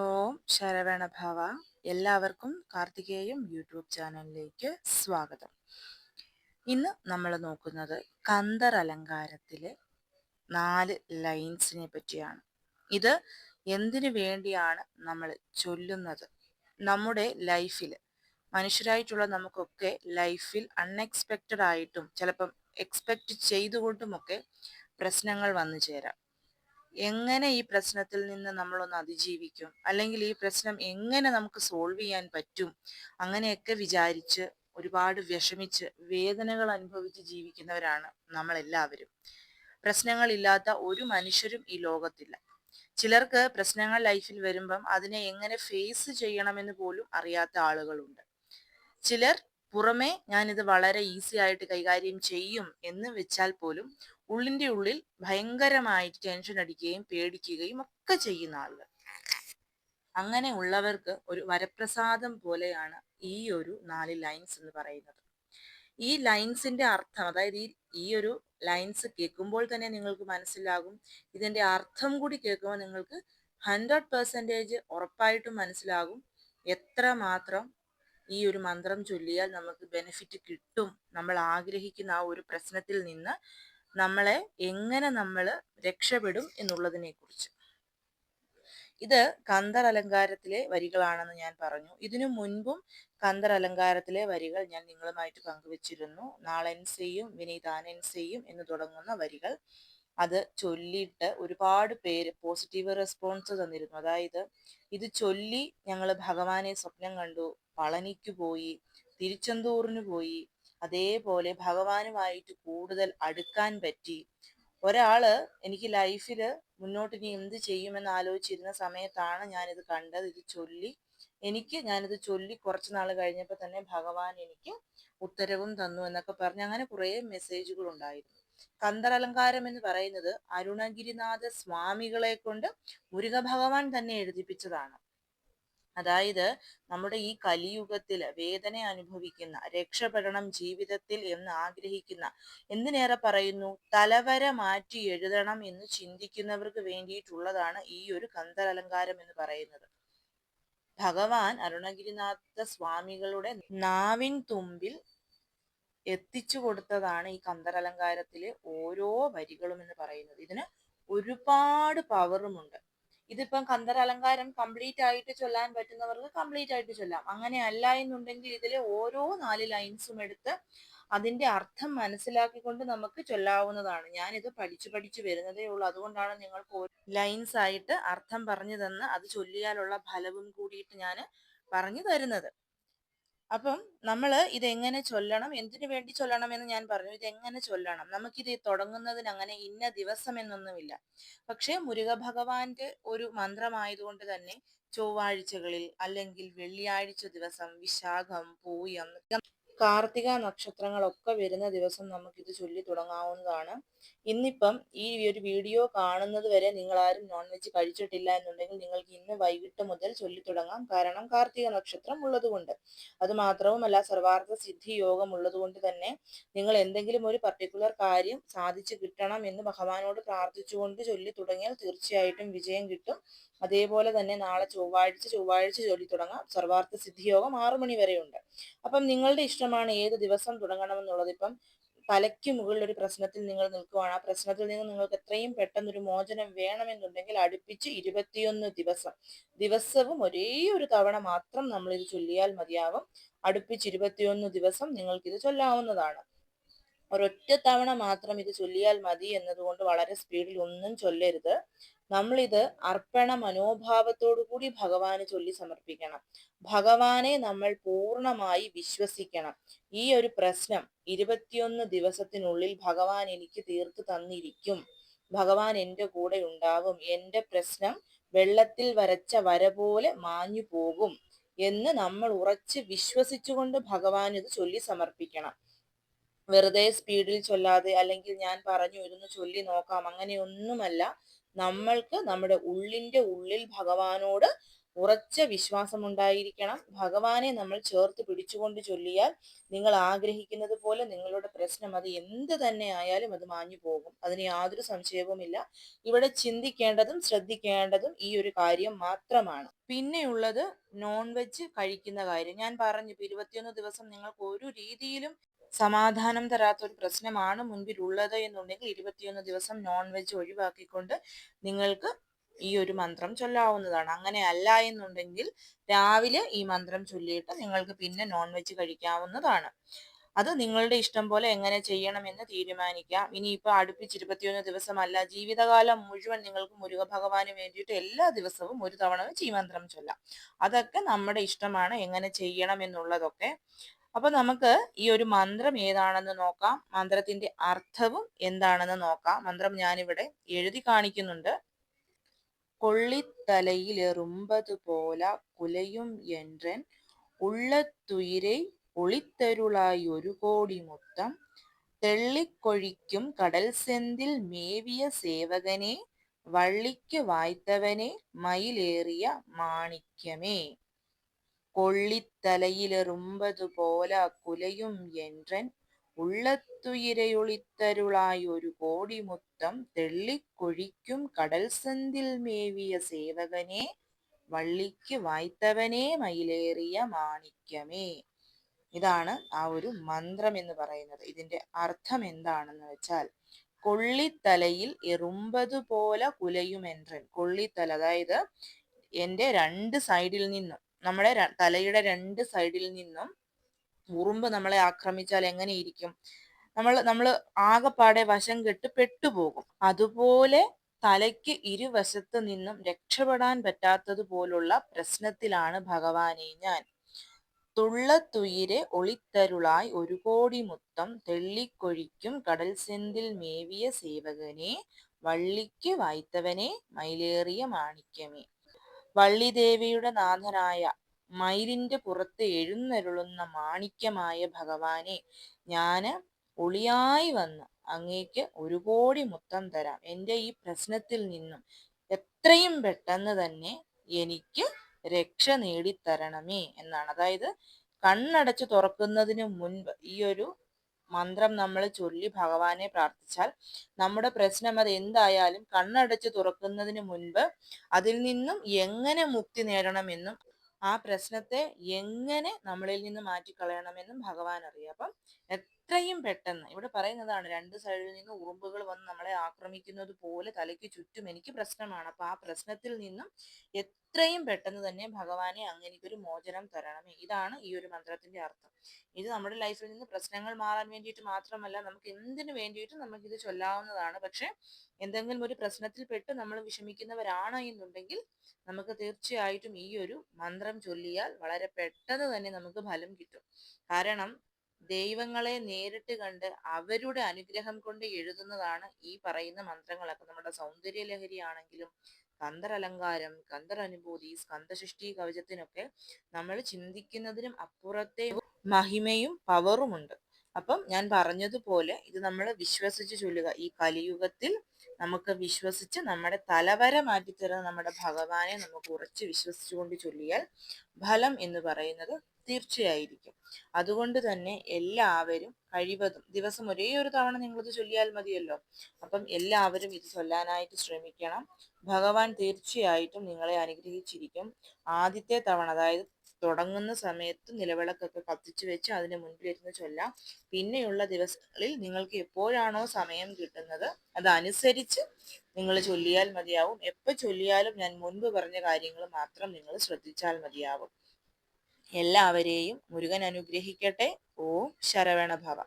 ഓം ശരവണ ഭവ എല്ലാവർക്കും കാർത്തികേയം യൂട്യൂബ് ചാനലിലേക്ക് സ്വാഗതം. ഇന്ന് നമ്മൾ നോക്കുന്നത് കന്തർ അലങ്കാരത്തിലെ നാല് ലൈൻസിനെ പറ്റിയാണ്. ഇത് എന്തിനു വേണ്ടിയാണ് നമ്മൾ ചൊല്ലുന്നത്? നമ്മുടെ ലൈഫിൽ മനുഷ്യരായിട്ടുള്ള നമുക്കൊക്കെ ലൈഫിൽ അൺഎക്സ്പെക്റ്റഡ് ആയിട്ടും ചിലപ്പം എക്സ്പെക്റ്റ് ചെയ്തുകൊണ്ടുമൊക്കെ പ്രശ്നങ്ങൾ വന്നു ചേരാം. എങ്ങനെ ഈ പ്രശ്നത്തിൽ നിന്ന് നമ്മളൊന്ന് അതിജീവിക്കും? അല്ലെങ്കിൽ ഈ പ്രശ്നം എങ്ങനെ നമുക്ക് സോൾവ് ചെയ്യാൻ പറ്റും? അങ്ങനെയൊക്കെ വിചാരിച്ച് ഒരുപാട് വിഷമിച്ച് വേദനകൾ അനുഭവിച്ച് ജീവിക്കുന്നവരാണ് നമ്മളെല്ലാവരും. പ്രശ്നങ്ങളില്ലാത്ത ഒരു മനുഷ്യരും ഈ ലോകത്തില്ല. ചിലർക്ക് പ്രശ്നങ്ങൾ ലൈഫിൽ വരുമ്പം അതിനെ എങ്ങനെ ഫേസ് ചെയ്യണമെന്ന് പോലും അറിയാത്ത ആളുകളുണ്ട്. ചിലർ പുറമേ ഞാനിത് വളരെ ഈസി ആയിട്ട് കൈകാര്യം ചെയ്യും എന്ന് വെച്ചാൽ പോലും ഉള്ളിന്റെ ഉള്ളിൽ ഭയങ്കരമായിട്ട് ടെൻഷൻ അടിക്കുകയും പേടിക്കുകയും ഒക്കെ ചെയ്യുന്ന ആളുകൾ. അങ്ങനെ ഉള്ളവർക്ക് ഒരു വരപ്രസാദം പോലെയാണ് ഈ ഒരു നാല് ലൈൻസ് എന്ന് പറയുന്നത്. ഈ ലൈൻസിന്റെ അർത്ഥം അതായത് ഈ ഈ ഒരു ലൈൻസ് കേൾക്കുമ്പോൾ തന്നെ നിങ്ങൾക്ക് മനസ്സിലാകും. ഇതിന്റെ അർത്ഥം കൂടി കേൾക്കുമ്പോൾ നിങ്ങൾക്ക് ഹൺഡ്രഡ് പെർസെന്റേജ് ഉറപ്പായിട്ടും മനസ്സിലാകും എത്ര മാത്രം ഈ ഒരു മന്ത്രം ചൊല്ലിയാൽ നമുക്ക് ബെനിഫിറ്റ് കിട്ടും. നമ്മൾ ആഗ്രഹിക്കുന്ന ആ ഒരു പ്രശ്നത്തിൽ നിന്ന് നമ്മളെ എങ്ങനെ നമ്മൾ രക്ഷപ്പെടും എന്നുള്ളതിനെ കുറിച്ച് ഇത് കന്തർ അലങ്കാരത്തിലെ വരികളാണെന്ന് ഞാൻ പറഞ്ഞു. ഇതിനു മുൻപും കന്തർ അലങ്കാരത്തിലെ വരികൾ ഞാൻ നിങ്ങളുമായിട്ട് പങ്കുവച്ചിരുന്നു. നാളെൻസെയും വിനീതാനെൻസെയും എന്ന് തുടങ്ങുന്ന വരികൾ. അത് ചൊല്ലിയിട്ട് ഒരുപാട് പേര് പോസിറ്റീവ് റെസ്പോൺസ് തന്നിരുന്നു. അതായത് ഇത് ചൊല്ലി ഞങ്ങൾ ഭഗവാനെ സ്വപ്നം കണ്ടു പളനിക്ക് പോയി തിരുച്ചെന്തൂറിന് പോയി അതേപോലെ ഭഗവാനുമായിട്ട് കൂടുതൽ അടുക്കാൻ പറ്റി. ഒരാൾ എനിക്ക് ലൈഫിൽ മുന്നോട്ട് ഇനി എന്ത് ചെയ്യുമെന്ന് ആലോചിച്ചിരുന്ന സമയത്താണ് ഞാനിത് കണ്ടത്. ഇത് ചൊല്ലി എനിക്ക് ഞാനിത് ചൊല്ലി കുറച്ച് നാൾ കഴിഞ്ഞപ്പോൾ തന്നെ ഭഗവാൻ എനിക്ക് ഉത്തരവും തന്നു എന്നൊക്കെ പറഞ്ഞ് അങ്ങനെ കുറേ മെസ്സേജുകൾ ഉണ്ടായിരുന്നു. കന്തറലങ്കാരം എന്ന് പറയുന്നത് അരുണഗിരിനാഥ സ്വാമികളെ കൊണ്ട് മുരുക ഭഗവാൻ തന്നെ എഴുതിപ്പിച്ചതാണ്. അതായത് നമ്മുടെ ഈ കലിയുഗത്തിൽ വേദന അനുഭവിക്കുന്ന രക്ഷപ്പെടണം ജീവിതത്തിൽ എന്ന് ആഗ്രഹിക്കുന്ന എന്തിനേറെ പറയുന്നു? തലവര മാറ്റി എഴുതണം എന്ന് ചിന്തിക്കുന്നവർക്ക് വേണ്ടിയിട്ടുള്ളതാണ് ഈ ഒരു കന്തലങ്കാരം എന്ന് പറയുന്നത്. ഭഗവാൻ അരുണഗിരിനാഥ സ്വാമികളുടെ നാവിൻ തുമ്പിൽ എത്തിച്ചു കൊടുത്തതാണ് ഈ കന്തരലങ്കാരത്തിലെ ഓരോ വരികളും എന്ന് പറയുന്നത്. ഇതിന് ഒരുപാട് പവറുമുണ്ട് ഇതിപ്പം കന്തർ അലങ്കാരം കംപ്ലീറ്റ് ആയിട്ട് ചൊല്ലാൻ പറ്റുന്നവർക്ക് കംപ്ലീറ്റ് ആയിട്ട് ചൊല്ലാം. അങ്ങനെ അല്ല എന്നുണ്ടെങ്കിൽ ഇതിലെ ഓരോ നാല് ലൈൻസും എടുത്ത് അതിന്റെ അർത്ഥം മനസ്സിലാക്കിക്കൊണ്ട് നമുക്ക് ചൊല്ലാവുന്നതാണ്. ഞാനിത് പഠിച്ചു പഠിച്ചു വരുന്നതേ ഉള്ളൂ. അതുകൊണ്ടാണ് നിങ്ങൾക്ക് ലൈൻസ് ആയിട്ട് അർത്ഥം പറഞ്ഞു തന്ന് അത് ചൊല്ലിയാലുള്ള ഫലവും കൂടിയിട്ട് ഞാൻ പറഞ്ഞു തരുന്നത്. അപ്പം നമ്മൾ ഇതെങ്ങനെ ചൊല്ലണം? എന്തിനു വേണ്ടി ചൊല്ലണം എന്ന് ഞാൻ പറഞ്ഞു. ഇതെങ്ങനെ ചൊല്ലണം? നമുക്കിത് തുടങ്ങുന്നതിന് അങ്ങനെ ഇന്ന ദിവസം എന്നൊന്നുമില്ല. പക്ഷേ മുരുക ഭഗവാന്റെ ഒരു മന്ത്രമായതുകൊണ്ട് തന്നെ ചൊവ്വാഴ്ചകളിൽ അല്ലെങ്കിൽ വെള്ളിയാഴ്ച ദിവസം വിശാഖം പൂയം കാർത്തിക നക്ഷത്രങ്ങളൊക്കെ വരുന്ന ദിവസം നമുക്കിത് ചൊല്ലി തുടങ്ങാവുന്നതാണ്. ഇന്നിപ്പം ഈ ഒരു വീഡിയോ കാണുന്നത് വരെ നിങ്ങൾ ആരും നോൺ വെജ് കഴിച്ചിട്ടില്ല എന്നുണ്ടെങ്കിൽ നിങ്ങൾക്ക് ഇന്ന് വൈകിട്ട് മുതൽ ചൊല്ലി തുടങ്ങാം. കാരണം കാർത്തിക നക്ഷത്രം ഉള്ളതുകൊണ്ട്. അത് മാത്രവുമല്ല സർവാർത്ഥ സിദ്ധി യോഗം ഉള്ളതുകൊണ്ട് തന്നെ നിങ്ങൾ എന്തെങ്കിലും ഒരു പർട്ടിക്കുലർ കാര്യം സാധിച്ചു കിട്ടണം എന്ന് ഭഗവാനോട് പ്രാർത്ഥിച്ചുകൊണ്ട് ചൊല്ലി തുടങ്ങിയാൽ തീർച്ചയായിട്ടും വിജയം കിട്ടും. അതേപോലെ തന്നെ നാളെ ചൊവ്വാഴ്ച ചൊവ്വാഴ്ച ചൊല്ലി തുടങ്ങാം. സർവാർത്ഥ സിദ്ധി യോഗം ആറു മണി വരെയുണ്ട്. അപ്പം നിങ്ങളുടെ ഇഷ്ടമാണ് ഏത് ദിവസം തുടങ്ങണമെന്നുള്ളത് ഇപ്പം തലയ്ക്ക് മുകളിൽ ഒരു പ്രശ്നത്തിൽ നിങ്ങൾ നിൽക്കുവാണ്. ആ പ്രശ്നത്തിൽ നിന്ന് നിങ്ങൾക്ക് എത്രയും പെട്ടെന്ന് ഒരു മോചനം വേണമെന്നുണ്ടെങ്കിൽ അടുപ്പിച്ച് ഇരുപത്തിയൊന്ന് ദിവസം ദിവസവും ഒരേ ഒരു തവണ മാത്രം നമ്മൾ ഇത് ചൊല്ലിയാൽ മതിയാവും. അടുപ്പിച്ച് ഇരുപത്തിയൊന്ന് ദിവസം നിങ്ങൾക്ക് ഇത് ചൊല്ലാവുന്നതാണ്. ഒരൊറ്റ തവണ മാത്രം ഇത് ചൊല്ലിയാൽ മതി എന്നതുകൊണ്ട് വളരെ സ്പീഡിൽ ഒന്നും ചൊല്ലരുത്. നമ്മളിത് അർപ്പണ മനോഭാവത്തോടു കൂടി ഭഗവാന് ചൊല്ലി സമർപ്പിക്കണം. ഭഗവാനെ നമ്മൾ പൂർണമായി വിശ്വസിക്കണം. ഈ ഒരു പ്രശ്നം ഇരുപത്തിയൊന്ന് ദിവസത്തിനുള്ളിൽ ഭഗവാൻ എനിക്ക് തീർത്തു തന്നിരിക്കും. ഭഗവാൻ എന്റെ കൂടെ ഉണ്ടാകും എന്റെ പ്രശ്നം വെള്ളത്തിൽ വരച്ച വര പോലെ മാഞ്ഞു പോകും എന്ന് നമ്മൾ ഉറച്ച് വിശ്വസിച്ചുകൊണ്ട് ഭഗവാൻ ഇത് ചൊല്ലി സമർപ്പിക്കണം. വെറുതെ സ്പീഡിൽ ചൊല്ലാതെ അല്ലെങ്കിൽ ഞാൻ പറഞ്ഞു ഇരുന്ന് ചൊല്ലി നോക്കാം അങ്ങനെയൊന്നുമല്ല. നമ്മൾക്ക് നമ്മുടെ ഉള്ളിന്റെ ഉള്ളിൽ ഭഗവാനോട് ഉറച്ച വിശ്വാസമുണ്ടായിരിക്കണം. ഭഗവാനെ നമ്മൾ ചേർത്ത് പിടിച്ചുകൊണ്ട് ചൊല്ലിയാൽ നിങ്ങൾ ആഗ്രഹിക്കുന്നത് പോലെ നിങ്ങളുടെ പ്രശ്നം അത് എന്ത് തന്നെ ആയാലും അത് മാഞ്ഞു പോകും. അതിന് യാതൊരു സംശയവുമില്ല. ഇവിടെ ചിന്തിക്കേണ്ടതും ശ്രദ്ധിക്കേണ്ടതും ഈ ഒരു കാര്യം മാത്രമാണ്. പിന്നെയുള്ളത് നോൺ വെജ് കഴിക്കുന്ന കാര്യം. ഞാൻ പറഞ്ഞു ഇരുപത്തിയൊന്ന് ദിവസം നിങ്ങൾക്ക് ഒരു രീതിയിലും സമാധാനം തരാത്ത ഒരു പ്രശ്നമാണ് മുൻപിലുള്ളത് എന്നുണ്ടെങ്കിൽ ഇരുപത്തിയൊന്ന് ദിവസം നോൺ വെജ് ഒഴിവാക്കിക്കൊണ്ട് നിങ്ങൾക്ക് ഈ ഒരു മന്ത്രം ചൊല്ലാവുന്നതാണ്. അങ്ങനെ അല്ല എന്നുണ്ടെങ്കിൽ രാവിലെ ഈ മന്ത്രം ചൊല്ലിയിട്ട് നിങ്ങൾക്ക് പിന്നെ നോൺ വെജ് കഴിക്കാവുന്നതാണ്. അത് നിങ്ങളുടെ ഇഷ്ടം പോലെ എങ്ങനെ ചെയ്യണമെന്ന് തീരുമാനിക്കാം. ഇനിയിപ്പോൾ അടുപ്പിച്ച് ഇരുപത്തിയൊന്ന് ദിവസമല്ല ജീവിതകാലം മുഴുവൻ നിങ്ങൾക്ക് മുരുക ഭഗവാന് വേണ്ടിയിട്ട് എല്ലാ ദിവസവും ഒരു തവണ വെച്ച് ഈ മന്ത്രം ചൊല്ലാം. അതൊക്കെ നമ്മുടെ ഇഷ്ടമാണ് എങ്ങനെ ചെയ്യണം എന്നുള്ളതൊക്കെ അപ്പൊ നമുക്ക് ഈ ഒരു മന്ത്രം ഏതാണെന്ന് നോക്കാം. മന്ത്രത്തിന്റെ അർത്ഥവും എന്താണെന്ന് നോക്കാം. മന്ത്രം ഞാനിവിടെ എഴുതി കാണിക്കുന്നുണ്ട്. കൊള്ളിത്തലയിലെറുമ്പത് പോല കുലയും എൻറൻ ഉള്ളത്തുയിരെ ഒളിത്തരുളായി ഒരു കോടി മുത്തം തെള്ളിക്കൊഴിക്കും കടൽ സെന്തിൽ മേവിയ സേവകനെ വള്ളിക്ക് വായ്ത്തവനെ മയിലേറിയ മാണിക്യമേ. കൊള്ളിത്തലയിലെറുമ്പതു പോല കുലയും എൻറൻ ഉള്ളത്തുയിരയൊളിത്തരുളായൊരു കോടി മുത്തം തെള്ളിക്കൊഴിക്കും കടൽ സന്തിൽ മേവിയ സേവകനെ വള്ളിക്ക് വായ്ത്തവനെ മയിലേറിയ മാണിക്യമേ. ഇതാണ് ആ ഒരു മന്ത്രം എന്ന് പറയുന്നത്. ഇതിന്റെ അർത്ഥം എന്താണെന്ന് വെച്ചാൽ കൊള്ളിത്തലയിൽ എറുമ്പതുപോലെ കുലയും എൻറൻ കൊള്ളിത്തല അതായത് എന്റെ രണ്ട് സൈഡിൽ നിന്നും നമ്മുടെ തലയുടെ രണ്ട് സൈഡിൽ നിന്നും ഉറുമ്പ് നമ്മളെ ആക്രമിച്ചാൽ എങ്ങനെയിരിക്കും? നമ്മൾ നമ്മൾ ആകെപ്പാടെ വശം കെട്ട് പെട്ടുപോകും. അതുപോലെ തലയ്ക്ക് ഇരുവശത്ത് നിന്നും രക്ഷപ്പെടാൻ പറ്റാത്തതുപോലുള്ള പ്രശ്നത്തിലാണ് ഭഗവാനെ ഞാൻ. തുള്ളത്തുയിരെ ഒളിത്തരുളായി ഒരു കോടി മുത്തം തെള്ളിക്കൊഴിക്കും കടൽ സെന്തിൽ മേവിയ സേവകനെ വള്ളിക്ക് വായ്ത്തവനെ മൈലേറിയ മാണിക്യമേ. വള്ളിദേവിയുടെ നാഥനായ മയിലിന്റെ പുറത്ത് എഴുന്നരുളുന്ന മാണിക്യമായ ഭഗവാനെ ഞാൻ ഒളിയായി വന്ന്. അങ്ങേക്ക് ഒരു കോടി മുത്തം തരാം. എന്റെ ഈ പ്രശ്നത്തിൽ നിന്നും എത്രയും പെട്ടെന്ന് തന്നെ എനിക്ക് രക്ഷ നേടിത്തരണമേ എന്നാണ്. അതായത് കണ്ണടച്ച് തുറക്കുന്നതിന് മുൻപ് ഈ ഒരു മന്ത്രം നമ്മൾ ചൊല്ലി ഭഗവാനെ പ്രാർത്ഥിച്ചാൽ നമ്മുടെ പ്രശ്നം അത് എന്തായാലും കണ്ണടച്ച് തുറക്കുന്നതിന് മുൻപ് അതിൽ നിന്നും എങ്ങനെ മുക്തി നേടണമെന്നും ആ പ്രശ്നത്തെ എങ്ങനെ നമ്മളിൽ നിന്ന് മാറ്റിക്കളയണമെന്നും ഭഗവാൻ അറിയാം. അപ്പം എത്രയും പെട്ടെന്ന്. ഇവിടെ പറയുന്നതാണ് രണ്ട് സൈഡിൽ നിന്ന് ഉറുമ്പുകൾ വന്ന് നമ്മളെ ആക്രമിക്കുന്നത് പോലെ തലയ്ക്ക് ചുറ്റും എനിക്ക് പ്രശ്നമാണ്. അപ്പൊ ആ പ്രശ്നത്തിൽ നിന്നും എത്രയും പെട്ടെന്ന് തന്നെ ഭഗവാനെ ഒരു മോചനം തരണമേ. ഇതാണ് ഈ ഒരു മന്ത്രത്തിന്റെ അർത്ഥം. ഇത് നമ്മുടെ ലൈഫിൽ നിന്ന് പ്രശ്നങ്ങൾ മാറാൻ വേണ്ടിയിട്ട് മാത്രമല്ല നമുക്ക് എന്തിനു വേണ്ടിയിട്ടും നമുക്ക് ഇത് ചൊല്ലാവുന്നതാണ്. പക്ഷെ എന്തെങ്കിലും ഒരു പ്രശ്നത്തിൽ പെട്ട് നമ്മൾ വിഷമിക്കുന്നവരാണ് എന്നുണ്ടെങ്കിൽ നമുക്ക് തീർച്ചയായിട്ടും ഈ ഒരു മന്ത്രം ചൊല്ലിയാൽ വളരെ പെട്ടെന്ന് തന്നെ നമുക്ക് ഫലം കിട്ടും. കാരണം ദൈവങ്ങളെ നേരിട്ട് കണ്ട് അവരുടെ അനുഗ്രഹം കൊണ്ട് എഴുതുന്നതാണ് ഈ പറയുന്ന മന്ത്രങ്ങളൊക്കെ. നമ്മുടെ സൗന്ദര്യ ലഹരി ആണെങ്കിലും കന്തരലങ്കാരം കന്തരനുഭൂതി സ്കന്ധസൃഷ്ടി കവചത്തിനൊക്കെ നമ്മൾ ചിന്തിക്കുന്നതിനും അപ്പുറത്തെ മഹിമയും പവറുമുണ്ട് അപ്പം ഞാൻ പറഞ്ഞതുപോലെ ഇത് നമ്മൾ വിശ്വസിച്ച് ചൊല്ലുക. ഈ കലിയുഗത്തിൽ നമുക്ക് വിശ്വസിച്ച് നമ്മുടെ തലവര മാറ്റിത്തരുന്ന നമ്മുടെ ഭഗവാനെ നമുക്ക് ഉറച്ച് വിശ്വസിച്ചുകൊണ്ട് ചൊല്ലിയാൽ ഫലം എന്ന് പറയുന്നത് തീർച്ചയായിരിക്കും. അതുകൊണ്ട് തന്നെ എല്ലാവരും കഴിവതും ദിവസം ഒരേ ഒരു തവണ നിങ്ങളിത് ചൊല്ലിയാൽ മതിയല്ലോ. അപ്പം എല്ലാവരും ഇത് ചൊല്ലാനായിട്ട് ശ്രമിക്കണം. ഭഗവാൻ തീർച്ചയായിട്ടും നിങ്ങളെ അനുഗ്രഹിച്ചിരിക്കും. ആദ്യത്തെ തവണ അതായത് തുടങ്ങുന്ന സമയത്ത് നിലവിളക്കൊക്കെ കത്തിച്ചു വെച്ച് അതിന് മുൻപിലിരുന്ന് ചൊല്ലാം. പിന്നെയുള്ള ദിവസങ്ങളിൽ നിങ്ങൾക്ക് എപ്പോഴാണോ സമയം കിട്ടുന്നത് അതനുസരിച്ച് നിങ്ങൾ ചൊല്ലിയാൽ മതിയാവും. എപ്പോൾ ചൊല്ലിയാലും ഞാൻ മുൻപ് പറഞ്ഞ കാര്യങ്ങൾ മാത്രം നിങ്ങൾ ശ്രദ്ധിച്ചാൽ മതിയാവും. എല്ലാവരെയും മുരുകൻ അനുഗ്രഹിക്കട്ടെ. ഓം ശരവണഭവ.